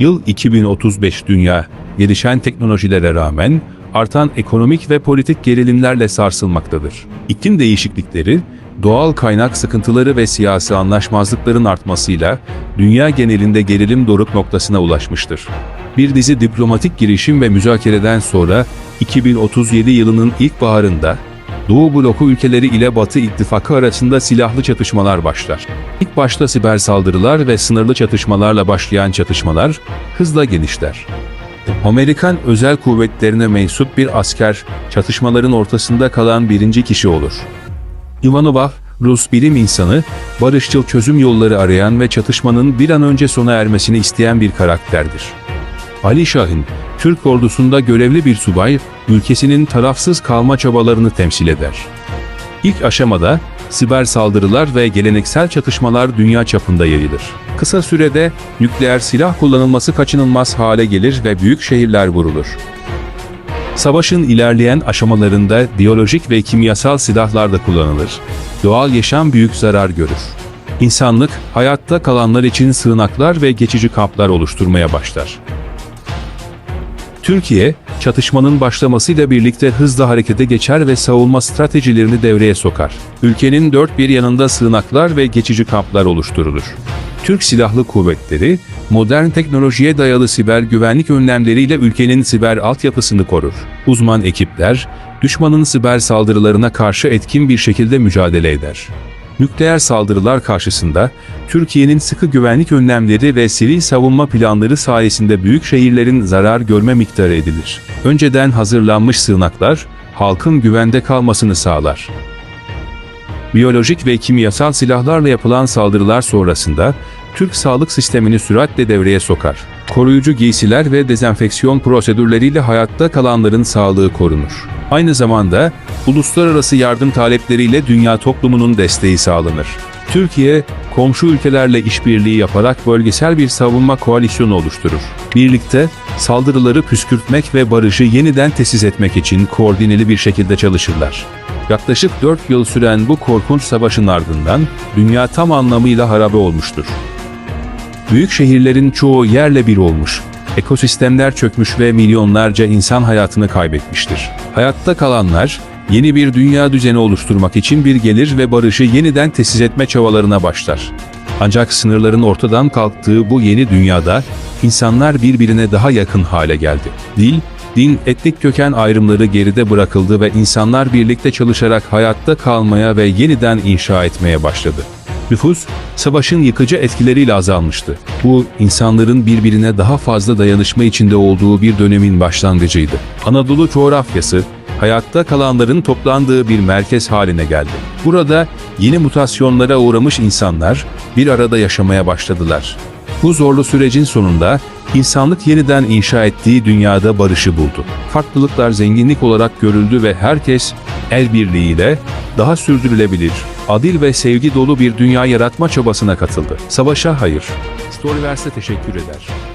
Yıl 2035 dünya, gelişen teknolojilere rağmen artan ekonomik ve politik gerilimlerle sarsılmaktadır. İklim değişiklikleri, doğal kaynak sıkıntıları ve siyasi anlaşmazlıkların artmasıyla dünya genelinde gerilim doruk noktasına ulaşmıştır. Bir dizi diplomatik girişim ve müzakereden sonra 2037 yılının ilkbaharında Doğu bloku ülkeleri ile Batı ittifakı arasında silahlı çatışmalar başlar. İlk başta siber saldırılar ve sınırlı çatışmalarla başlayan çatışmalar hızla genişler. Amerikan özel kuvvetlerine mensup bir asker çatışmaların ortasında kalan birinci kişi olur. Ivanova, Rus bilim insanı, barışçıl çözüm yolları arayan ve çatışmanın bir an önce sona ermesini isteyen bir karakterdir. Ali Şahin, Türk ordusunda görevli bir subay, ülkesinin tarafsız kalma çabalarını temsil eder. İlk aşamada siber saldırılar ve geleneksel çatışmalar dünya çapında yayılır. Kısa sürede nükleer silah kullanılması kaçınılmaz hale gelir ve büyük şehirler vurulur. Savaşın ilerleyen aşamalarında biyolojik ve kimyasal silahlar da kullanılır. Doğal yaşam büyük zarar görür. İnsanlık, hayatta kalanlar için sığınaklar ve geçici kamplar oluşturmaya başlar. Türkiye, çatışmanın başlamasıyla birlikte hızla harekete geçer ve savunma stratejilerini devreye sokar. Ülkenin dört bir yanında sığınaklar ve geçici kamplar oluşturulur. Türk Silahlı Kuvvetleri, modern teknolojiye dayalı siber güvenlik önlemleriyle ülkenin siber altyapısını korur. Uzman ekipler, düşmanın siber saldırılarına karşı etkin bir şekilde mücadele eder. Nükleer saldırılar karşısında Türkiye'nin sıkı güvenlik önlemleri ve sivil savunma planları sayesinde büyük şehirlerin zarar görme miktarı edilir. Önceden hazırlanmış sığınaklar halkın güvende kalmasını sağlar. Biyolojik ve kimyasal silahlarla yapılan saldırılar sonrasında Türk sağlık sistemini süratle devreye sokar. Koruyucu giysiler ve dezenfeksiyon prosedürleriyle hayatta kalanların sağlığı korunur. Aynı zamanda uluslararası yardım talepleriyle dünya toplumunun desteği sağlanır. Türkiye, komşu ülkelerle işbirliği yaparak bölgesel bir savunma koalisyonu oluşturur. Birlikte saldırıları püskürtmek ve barışı yeniden tesis etmek için koordineli bir şekilde çalışırlar. Yaklaşık 4 yıl süren bu korkunç savaşın ardından dünya tam anlamıyla harabe olmuştur. Büyük şehirlerin çoğu yerle bir olmuş, ekosistemler çökmüş ve milyonlarca insan hayatını kaybetmiştir. Hayatta kalanlar, yeni bir dünya düzeni oluşturmak için bir gelir ve barışı yeniden tesis etme çabalarına başlar. Ancak sınırların ortadan kalktığı bu yeni dünyada insanlar birbirine daha yakın hale geldi. Dil, din, etnik köken ayrımları geride bırakıldı ve insanlar birlikte çalışarak hayatta kalmaya ve yeniden inşa etmeye başladı. Nüfus, savaşın yıkıcı etkileriyle azalmıştı. Bu, insanların birbirine daha fazla dayanışma içinde olduğu bir dönemin başlangıcıydı. Anadolu coğrafyası, hayatta kalanların toplandığı bir merkez haline geldi. Burada yeni mutasyonlara uğramış insanlar bir arada yaşamaya başladılar. Bu zorlu sürecin sonunda insanlık yeniden inşa ettiği dünyada barışı buldu. Farklılıklar zenginlik olarak görüldü ve herkes el birliğiyle daha sürdürülebilir, adil ve sevgi dolu bir dünya yaratma çabasına katıldı. Savaşa hayır. Storyverse teşekkür eder.